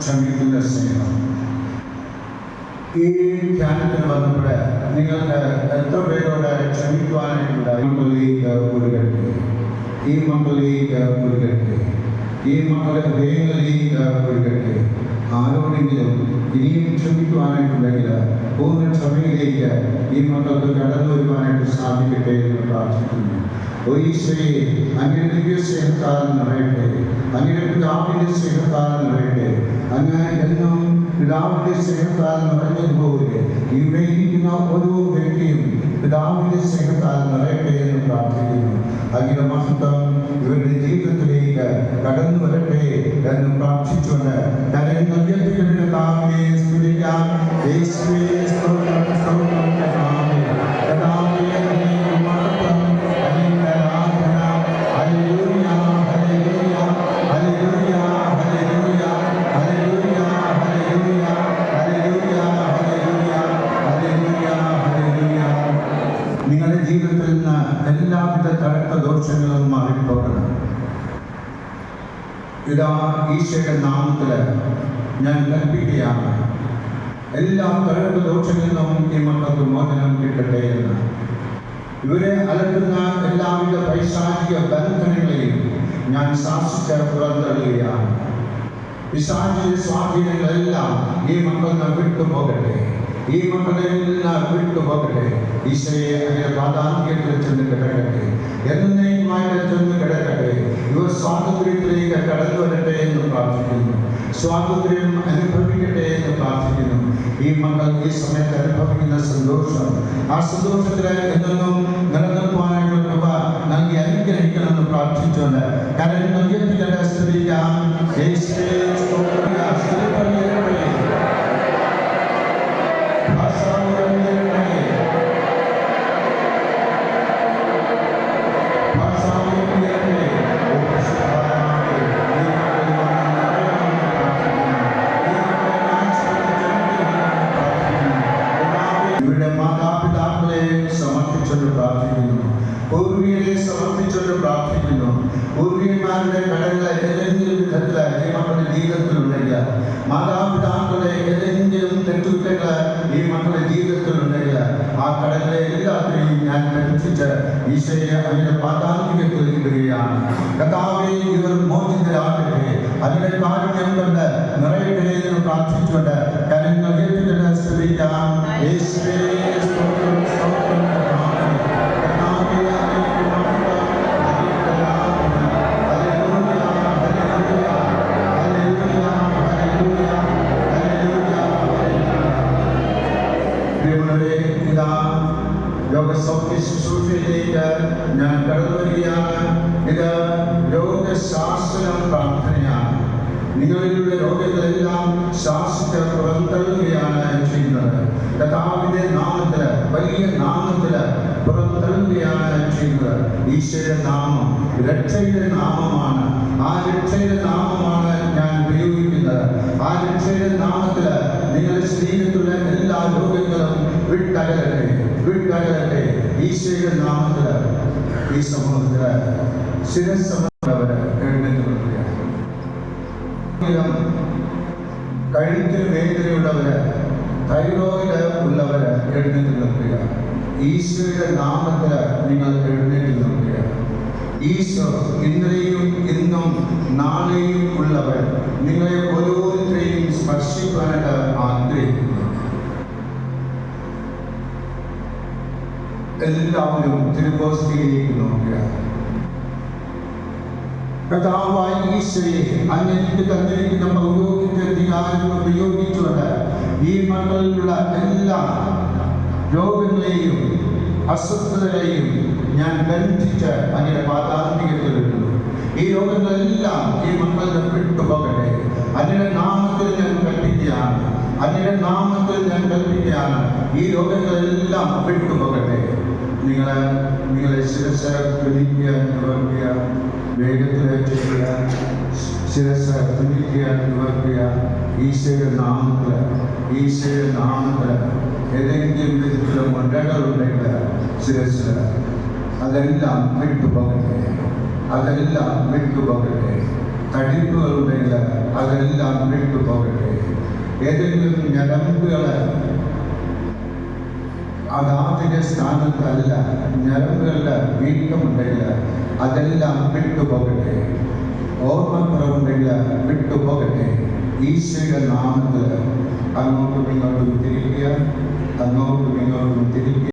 ക്ഷമിക്കുന്ന സ്നേഹം. ഈ ധ്യാനത്തിൽ വന്നപ്പോൾ നിങ്ങൾക്ക് എത്ര പേരോട് ക്ഷമിക്കുവാനായിട്ടുണ്ട് മക്കളിലേക്ക് മുരുകട്ടെ ഈ മക്കളിലേക്ക് മുരുകട്ടെ ഈ മക്കളെ ഹൃദയങ്ങളിലേക്ക് മുരുകട്ടെ ആരോടെങ്കിലും ഇനിയും ക്ഷമിക്കുവാനായിട്ടുണ്ടെങ്കിൽ പൂർണ ക്ഷമയിലേക്ക് ഈ മക്കൾക്ക് കടന്നു വരുവാനായിട്ട് സാധിക്കട്ടെ എന്ന് പ്രാർത്ഥിക്കുന്നു. ഒരീശയെ അങ്ങനെ ദിവ്യസ്നേഹത്താൽ നിറയട്ടെ. അങ്ങയുടെ പിതാവിന്റെ സ്നേഹത്താൽ നിറയട്ടെ. അങ്ങ് എന്നും പിതാവിന്റെ സ്നേഹത്താൽ നിറഞ്ഞതുപോലെ ഇവിടെ ഇരിക്കുന്ന ഓരോ വ്യക്തിയും പിതാവിന്റെ സ്നേഹത്താൽ നിറയട്ടെ എന്ന് പ്രാർത്ഥിക്കുന്നു. അങ്ങയുടെ മഹത്വം ഇവരുടെ ജീവിതത്തിലേക്ക് കടന്നു വരട്ടെ എന്ന് പ്രാർത്ഥിച്ചുകൊണ്ട് തലയിൽ നൽകിയ പിതാവിനെ സ്തുതിക്കാം. ദോഷങ്ങളും മാറിപ്പോകണം ഇതാ ഈശോയുടെ നാമത്തിൽ ഞാൻ കൽപ്പിക്കുകയാണ്. എല്ലാ തടുത്ത ദോഷങ്ങളിൽ നിന്നും ഈ മക്കൾക്ക് മോചനം കിട്ടട്ടെ എന്ന്. ഇവരെ അലട്ടുന്ന എല്ലാവിധ പൈശാചിക ബന്ധനങ്ങളെയും ഞാൻ ശാസിച്ച് പുറന്തള്ളുകയാണ് പിശാചിന്റെ സ്വാധീനങ്ങളെല്ലാം ഈ മക്കൾ വിട്ടുപോകട്ടെ. ഈ മക്കളിൽ നിന്ന് വിട്ടുപോകട്ടെ ഈശോയെ അങ്ങനെ പ്രാധാന്യത്തിൽ ചെന്ന് കിടക്കട്ടെ എന്നേക്കുമായി ചെന്ന് കിടക്കട്ടെ ഇവർ സ്വാതന്ത്ര്യത്തിലേക്ക് കടന്നു വരട്ടെ എന്ന് പ്രാർത്ഥിക്കുന്നു. സ്വാതന്ത്ര്യം അനുഭവിക്കട്ടെ എന്ന് പ്രാർത്ഥിക്കുന്നു. ഈ മക്കൾ ഈ സമയത്ത് അനുഭവിക്കുന്ന സന്തോഷം ആ സന്തോഷത്തിൽ എന്നും നിലനിർത്തുവാനായിട്ടുള്ള കൃപ നൽകി അനുഗ്രഹിക്കണമെന്ന് പ്രാർത്ഥിച്ചുകൊണ്ട് കരൻ നൽകിയ സ്തുതിക്കാം പ്രാർത്ഥിക്കുന്നു. പൂർവികരെ സമർപ്പിച്ചുകൊണ്ട് പ്രാർത്ഥിക്കുന്നു. പൂർവികന്മാരുടെ കടങ്ങൾ ഏതെങ്കിലും വിധത്തിൽ ഈ മക്കളുടെ ജീവിതത്തിലുണ്ടെങ്കിൽ മാതാപിതാക്കളുടെ ഏതെങ്കിലും തെറ്റുകുറ്റങ്ങൾ ഈ മക്കളുടെ ജീവിതത്തിലുണ്ടെങ്കിൽ ആ കടങ്ങളെ എല്ലാത്തിനെയും ഞാൻ ബന്ധിച്ച് ഈശോയെ അവരുടെ പാതാന്തികത്തിൽ ഇടുകയാണ് കഥാവെ ഇവർ മോചിതരാകട്ടെ. അതിന്റെ കാരുണ്യം കൊണ്ട് നിറയട്ടെ എന്ന് പ്രാർത്ഥിച്ചുകൊണ്ട് കരങ്ങൾ ഉയർത്തിക്കൊണ്ട് സ്തുതിക്കാം യേശുവേ. ശുശ്രൂഷയിലേക്ക് ഞാൻ കടന്നു വരികയാണ് ഇത് രോഗശാസ്ത്രം പ്രാർത്ഥനയാണ്. നിങ്ങളിലുള്ള രോഗങ്ങളെല്ലാം ശാസിച്ച് പുറന്തള്ളുകയാണ് ചെയ്യുന്നത്. കഥാവിന്റെ നാമത്തിൽ വലിയ നാമത്തിൽ പുറന്തള്ളുകയാണ് ചെയ്യുന്നത്. ഈശ്വര നാമം രക്ഷയുടെ നാമമാണ്. ആ രക്ഷയുടെ നാമമാണ് ഞാൻ ഉപയോഗിക്കുന്നത്. ആ രക്ഷയുടെ നാമത്തിൽ നിങ്ങളുടെ ശരീരത്തിലുള്ള എല്ലാ രോഗങ്ങളും വിട്ടകലട്ടെ. വിട്ടകലട്ടെ ഈശോയുടെ നാമത്തിൽ ഈ സമൂഹത്തിൽ ശിരസ്സമുള്ളവര് എഴുന്നേറ്റ് നിൽക്കുകയാണ്. കഴുത്തിന് വേദനയുള്ളവര് തൈറോയിഡ് ഉള്ളവര് എഴുന്നേറ്റ് നിൽക്കുക ഈശോയുടെ നാമത്തിൽ നിങ്ങൾ എഴുന്നേറ്റ് നിൽക്കുക ഈശോ ഇന്നലെയും ഇന്നും നാളെയും ഉള്ളവർ നിങ്ങളെ ഓരോരുത്തരെയും സ്പർശിക്കാനായിട്ട് ആഗ്രഹിക്കുന്നു. എല്ലാവരും തിരുവോസ്തിയിലേക്ക് നോക്കുക. കഥാവായി ഈശ്വരി അന്യത്തിന് തന്നിരിക്കുന്ന പൗരോഹിത്യ അധികാരം ഉപയോഗിച്ചുകൊണ്ട് ഈ മക്കളിലുള്ള എല്ലാ രോഗങ്ങളെയും അസ്വസ്ഥതകളെയും ഞാൻ ബന്ധിച്ച് അങ്ങനെ പാതാന്തികത്തിലിടുന്നു ഈ രോഗങ്ങളെല്ലാം ഈ മക്കളുടെ വിട്ടുപോകട്ടെ അതിന്റെ നാമത്തിൽ ഞാൻ കൽപ്പിക്കുകയാണ്. അതിന്റെ നാമത്തിൽ ഞാൻ കൽപ്പിക്കുകയാണ്. ഈ രോഗങ്ങളെല്ലാം വിട്ടുപോകട്ടെ നിങ്ങളെ നിങ്ങളെ ശിരസ് പിടിക്കുക നിവർക്കുക വേഗത്തിൽ ചെയ്യുക ശിരസ് പിടിക്കുക നിവർക്കുക ഈശോയുടെ നാമത്തിൽ ഈശോയുടെ നാമത്തിൽ ഏതെങ്കിലും വിധത്തിലുള്ള മുണ്ടകളുണ്ടെങ്കിൽ ശിരസ് അതെല്ലാം വിട്ടുപോകട്ടെ അതെല്ലാം വിട്ടുപോകട്ടെ തടിപ്പുകളുണ്ടെങ്കിൽ അതെല്ലാം വിട്ടുപോകട്ടെ ഏതെങ്കിലും ഞരമ്പുകൾ അതാതിന്റെ സ്ഥാനത്തല്ല ഞരമ്പുകളുടെ വീക്കമുണ്ടെങ്കിൽ അതെല്ലാം വിട്ടുപോകട്ടെ ഓർമ്മക്കുറവുണ്ടെങ്കിൽ വിട്ടുപോകട്ടെ ഈശോയുടെ നാമത്തിൽ അങ്ങോട്ടും ഇങ്ങോട്ടും തിരിക്കുക അങ്ങോട്ടും ഇങ്ങോട്ടും തിരിക്കുക